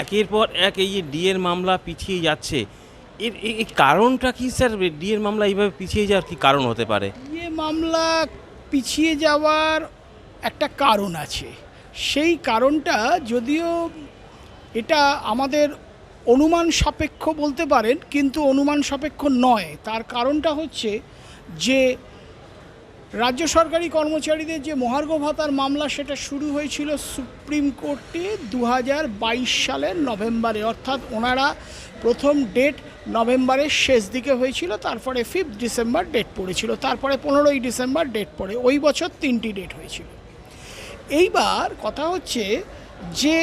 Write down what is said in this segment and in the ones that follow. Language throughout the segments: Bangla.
একের পর এক এই যে ডিএর মামলা পিছিয়ে যাচ্ছে। এর এই কারণটা কি স্যার? ডিএর মামলা এইভাবে পিছিয়ে যাওয়ার কি কারণ হতে পারে? ইয়ে মামলা পিছিয়ে যাওয়ার একটা কারণ আছে। সেই কারণটা যদিও এটা আমাদের অনুমান সাপেক্ষ বলতে পারেন, কিন্তু অনুমান সাপেক্ষ নয়। তার কারণটা হচ্ছে যে রাজ্য সরকারি কর্মচারীদের যে মহার্ঘ ভাতার মামলা, সেটা শুরু হয়েছিল সুপ্রিম কোর্টে দু হাজার বাইশ সালের নভেম্বরে। অর্থাৎ ওনারা প্রথম ডেট নভেম্বরের শেষ দিকে হয়েছিল, তারপরে ফিফথ ডিসেম্বর ডেট পড়েছিল, তারপরে পনেরোই ডিসেম্বর ডেট পড়ে, ওই বছর তিনটি ডেট হয়েছিল। এইবার কথা হচ্ছে যে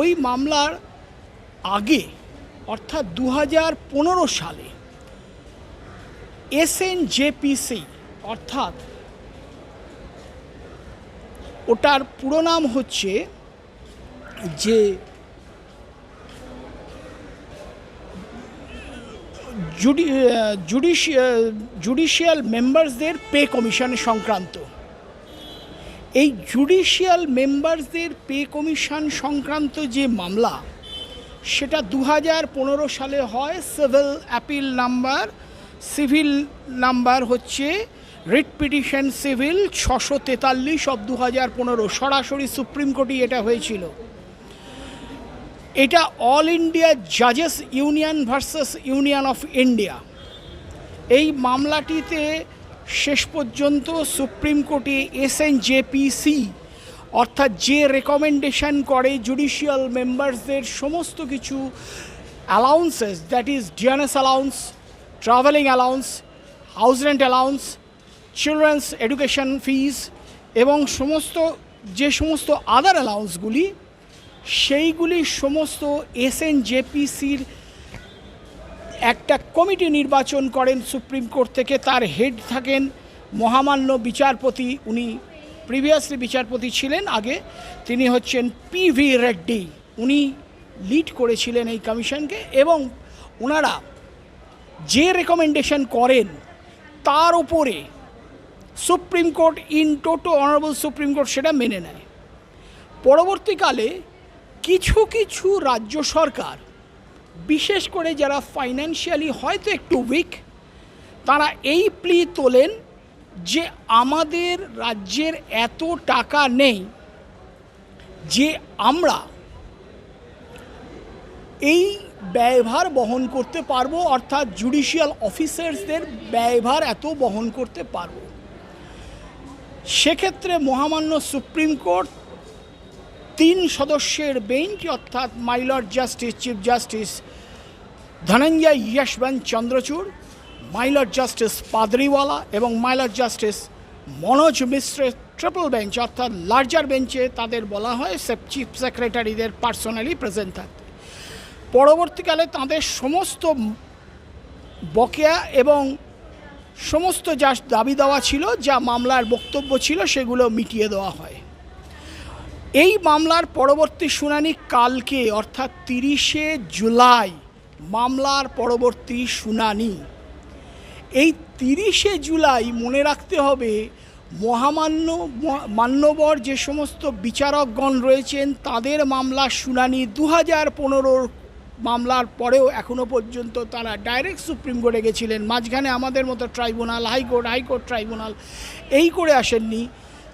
ওই মামলার আগে, অর্থাৎ দু হাজার পনেরো সালে, এস এন জেপিসি অর্থাৎ ওটার পুরো নাম হচ্ছে যে জুডি জুডিশিয়াল মেম্বার্সদের পে কমিশন সংক্রান্ত। এই জুডিশিয়াল মেম্বার্সদের পে কমিশন সংক্রান্ত যে মামলা, সেটা দু সালে হয় civil appeal number. Civil number হচ্ছে রিট পিটিশন সিভিল ছশো তেতাল্লিশ অব দু হাজার পনেরো, সরাসরি সুপ্রিম কোর্টই এটা হয়েছিল। এটা all India জাজেস union versus union of India. এই মামলাটিতে শেষ পর্যন্ত সুপ্রিম কোর্টে এস এন জেপিসি অর্থাৎ যে রেকমেন্ডেশন করে জুডিশিয়াল মেম্বার্সদের সমস্ত কিছু allowances that is DNS allowance travelling allowance house rent allowance children's education fees এবং সমস্ত, যে সমস্ত আদার অ্যালাউন্সগুলি সেইগুলি সমস্ত এস এন জেপিসির একটা কমিটি নির্বাচন করেন সুপ্রিম কোর্ট থেকে, তার হেড থাকেন মহামান্য বিচারপতি, উনি প্রিভিয়াসলি বিচারপতি ছিলেন আগে, তিনি হচ্ছেন পি ভি রেড্ডি উনি লিড করেছিলেন এই কমিশনকে এবং ওনারা যে রেকমেন্ডেশন করেন, তার উপরে supreme court in toto honourable supreme court সেটা মেনে নেয়। পরবর্তীকালে কিছু কিছু রাজ্য সরকার, বিশেষ করে যারা ফাইন্যান্সিয়ালি হয়তো একটু উইক তারা এই প্লি তোলেন যে আমাদের রাজ্যের এত টাকা নেই যে আমরা এই ব্যয়ভার বহন করতে পারব, অর্থাৎ জুডিশিয়াল অফিসার্সদের ব্যয়ভার এত বহন করতে পারব। সেক্ষেত্রে মহামান্য সুপ্রিম কোর্ট তিন সদস্যের বেঞ্চ, অর্থাৎ milord justice, chief justice Dhananjaya Yashwant Chandrachud milord justice Pardiwala এবং মাইলর জাস্টিস মনোজ মিশ্রের ট্রিপল বেঞ্চ, অর্থাৎ লার্জার বেঞ্চে তাদের বলা হয় চিফ সেক্রেটারিদের পার্সোনালি প্রেজেন্ট থাকতে পরবর্তীকালে তাদের সমস্ত বকেয়া এবং সমস্ত যা দাবি দেওয়া ছিল, যা মামলার বক্তব্য ছিল, সেগুলো মিটিয়ে দেওয়া হয়। এই মামলার পরবর্তী শুনানি কালকে, অর্থাৎ তিরিশে জুলাই, মামলার পরবর্তী শুনানি। এই তিরিশে জুলাই মনে রাখতে হবে, মহামান্য মান্যবর যে সমস্ত বিচারকগণ রয়েছেন, তাদের মামলার শুনানি দু হাজার পনেরোর মামলার পরেও এখনও পর্যন্ত তারা ডাইরেক্ট সুপ্রিম কোর্টে গেছিলেন। মাঝখানে আমাদের মতো ট্রাইব্যুনাল হাইকোর্ট হাইকোর্ট ট্রাইব্যুনাল এই করে আসেননি।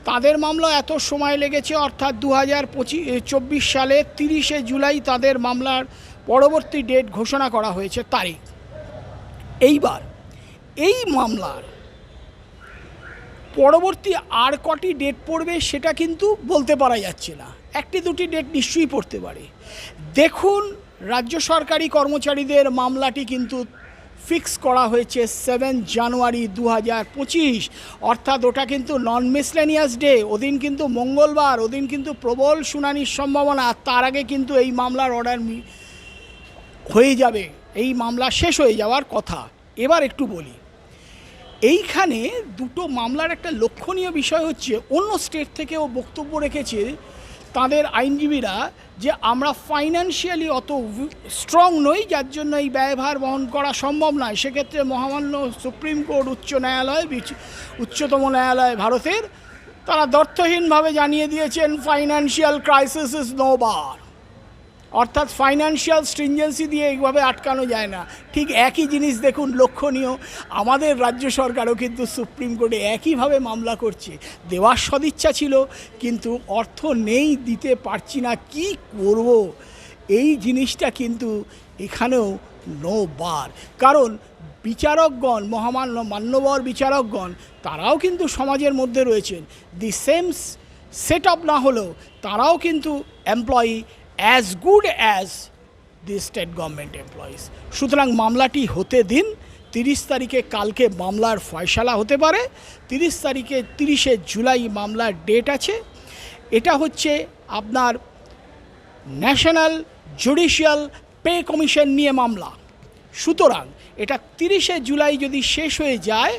তাদের মামলা এত সময় লেগেছে, অর্থাৎ দু হাজার পঁচিশ চব্বিশ সালে তিরিশে জুলাই তাদের মামলার পরবর্তী ডেট ঘোষণা করা হয়েছে, তারিখ। এইবার এই মামলার পরবর্তী আর কটি ডেট পড়বে সেটা কিন্তু বলতে পারা যাচ্ছে না। একটি দুটি ডেট নিশ্চয়ই পড়তে পারে। দেখুন রাজ্য সরকারি কর্মচারীদের মামলাটি কিন্তু ফিক্স করা হয়েছে সেভেন জানুয়ারি দু হাজার পঁচিশ। অর্থাৎ ওটা কিন্তু নন মিসলেনিয়াস ডে, ওদিন কিন্তু মঙ্গলবার, ওদিন কিন্তু প্রবল শুনানির সম্ভাবনা তার আগে কিন্তু এই মামলার অর্ডার হয়ে যাবে, এই মামলা শেষ হয়ে যাওয়ার কথা। এবার একটু বলি, এইখানে দুটো মামলার একটা লক্ষণীয় বিষয় হচ্ছে, অন্য স্টেট থেকেও বক্তব্য রেখেছে তাদের আইনজীবীরা যে আমরা ফাইন্যান্সিয়ালি অত স্ট্রং নই, যার জন্য এই ব্যয়ভার বহন করা সম্ভব নয়। সেক্ষেত্রে মহামান্য সুপ্রিম কোর্ট, উচ্চ ন্যায়ালয় উচ্চতম ন্যায়ালয় ভারতের, তারা দর্থহীনভাবে জানিয়ে দিয়েছেন financial crisis is no bar অর্থাৎ ফাইন্যান্সিয়াল স্ট্রিঞ্জেন্সি দিয়ে এইভাবে আটকানো যায় না। ঠিক একই জিনিস দেখুন লক্ষণীয়। আমাদের রাজ্য সরকারও কিন্তু সুপ্রিম কোর্টে একইভাবে মামলা করছে। দেওয়ার সদিচ্ছা ছিল, কিন্তু অর্থ নেই, দিতে পারছি না, কি করব? এই জিনিসটা কিন্তু এখানেও নো বার কারণ বিচারকগণ, মহামান্য মান্যবর বিচারকগণ, তারাও কিন্তু সমাজের মধ্যে রয়েছেন। দি সেম সেট আপ না হলেও তারাও কিন্তু employee as good as the state government employees সুতরাং মামলাটি হতে দিন, তিরিশ তারিখে কালকে মামলার ফয়সালা হতে পারে, তিরিশ তারিখে তিরিশে জুলাই মামলার ডেট আছে। এটা হচ্ছে আপনার ন্যাশনাল জুডিশিয়াল পে কমিশন নিয়ে মামলা। সুতরাং এটা তিরিশে জুলাই যদি শেষ হয়ে যায়,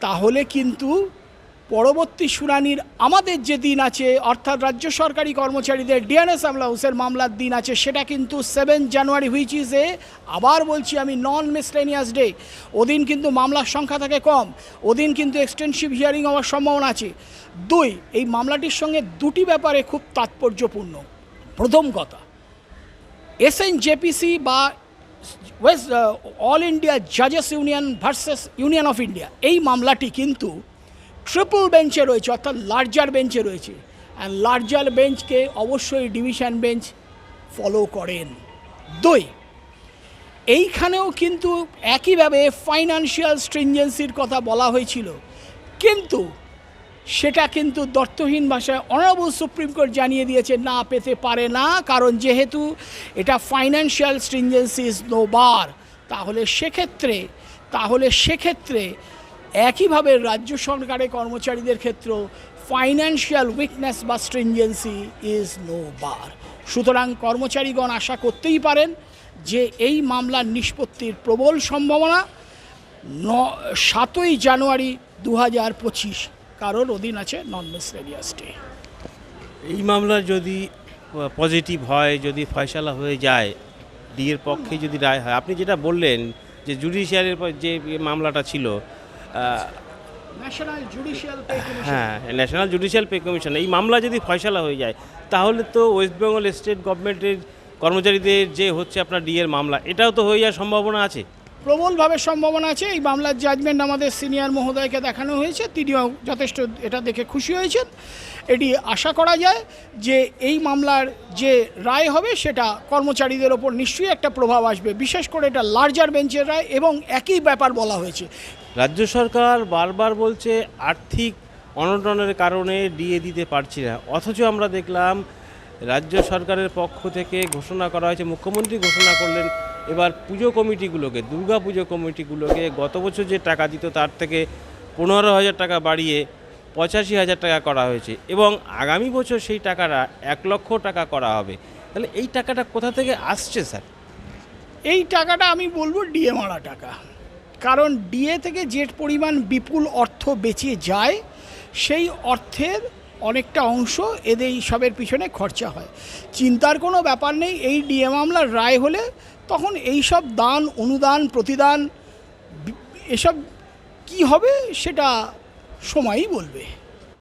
তাহলে কিন্তু পরবর্তী শুনানির আমাদের যে দিন আছে, অর্থাৎ রাজ্য সরকারি কর্মচারীদের ডিএনএস আমলা হাউসের মামলার দিন আছে, সেটা কিন্তু seven January which is a আবার বলছি আমি নন মিসলেনিয়াস ডে ওদিন কিন্তু মামলার সংখ্যা থাকে কম, ওদিন কিন্তু এক্সটেন্সিভ হিয়ারিং হওয়ার সম্ভাবনা আছে। দুই, এই মামলাটির সঙ্গে দুটি ব্যাপারে খুব তাৎপর্যপূর্ণ। প্রথম কথা এস এন এসএনজেপিসি বা west all India জাজেস Union versus Union of India এই মামলাটি কিন্তু ট্রিপল বেঞ্চে রয়েছে, অর্থাৎ লার্জার বেঞ্চে রয়েছে। অ্যান্ড লার্জার বেঞ্চকে অবশ্যই ডিভিশন বেঞ্চ ফলো করেন। দুই, এইখানেও কিন্তু একইভাবে ফাইন্যান্সিয়াল স্ট্রিঞ্জেন্সির কথা বলা হয়েছিল। কিন্তু সেটা কিন্তু দর্থহীন ভাষায় অনারেবল সুপ্রিম কোর্ট জানিয়ে দিয়েছে, না পেতে পারে না। কারণ যেহেতু এটা financial stringency is no bar তাহলে সেক্ষেত্রে তাহলে সেক্ষেত্রে একইভাবে রাজ্য সরকারের কর্মচারীদের ক্ষেত্রেও ফাইন্যান্সিয়াল উইকনেস বা স্ট্রিঞ্জেন্সি ইজ নো বার সুতরাং কর্মচারীগণ আশা করতেই পারেন যে এই মামলার নিষ্পত্তির প্রবল সম্ভাবনা ন, সাতই জানুয়ারি দু হাজার পঁচিশ কারণ ওদিন আছে নন মিসলেনিয়াস ডে এই মামলার যদি পজিটিভ হয়, যদি ফয়সালা হয়ে যায় ডিএর পক্ষে যদি রায় হয়, আপনি যেটা বললেন যে জুডিশিয়ারের যে মামলাটা ছিল হ্যাঁ ন্যাশনাল জুডিশিয়াল পে কমিশন এই মামলা যদি ফয়সালা হয়ে যায়, তাহলে তো ওয়েস্ট বেঙ্গল স্টেট গভর্নমেন্টের কর্মচারীদের যে হচ্ছে আপনার ডিএর মামলা, এটাও তো হয়ে যাওয়ার সম্ভাবনা আছে? প্রবলভাবে সম্ভাবনা আছে। এই মামলার জাজমেন্ট আমাদের সিনিয়র মহোদয়কে দেখানো হয়েছে। তিনিও যথেষ্ট এটা দেখে খুশি হয়েছেন। এটি আশা করা যায় যে এই মামলার যে রায় হবে সেটা কর্মচারীদের ওপর নিশ্চয়ই একটা প্রভাব আসবে। বিশেষ করে এটা লার্জার বেঞ্চের রায় এবং একই ব্যাপার বলা হয়েছে। রাজ্য সরকার বারবার বলছে, আর্থিক অনটনের কারণে ডিএ দিতে পারছি না। অথচ আমরা দেখলাম, রাজ্য সরকারের পক্ষ থেকে ঘোষণা করা হয়েছে, মুখ্যমন্ত্রী ঘোষণা করলেন এবার পুজো কমিটিগুলোকে, দুর্গা পুজো কমিটিগুলোকে গত বছর যে টাকা দিত তার থেকে পনেরো হাজার টাকা বাড়িয়ে পঁচাশি হাজার টাকা করা হয়েছে এবং আগামী বছর সেই টাকাটা এক লক্ষ টাকা করা হবে। তাহলে এই টাকাটা কোথা থেকে আসছে স্যার? এই টাকাটা আমি বলব ডিএ মারা টাকা। কারণ ডিএ থেকে যে পরিমাণ বিপুল অর্থ বেঁচে যায়, সেই অর্থের অনেকটা অংশ এদের সবের পিছনে খরচা হয়। চিন্তার কোনো ব্যাপার নেই, এই ডিএ মামলার রায় হলে তখন এই সব দান, অনুদান, প্রতিদান, এসব কি হবে সেটা সময়ই বলবে।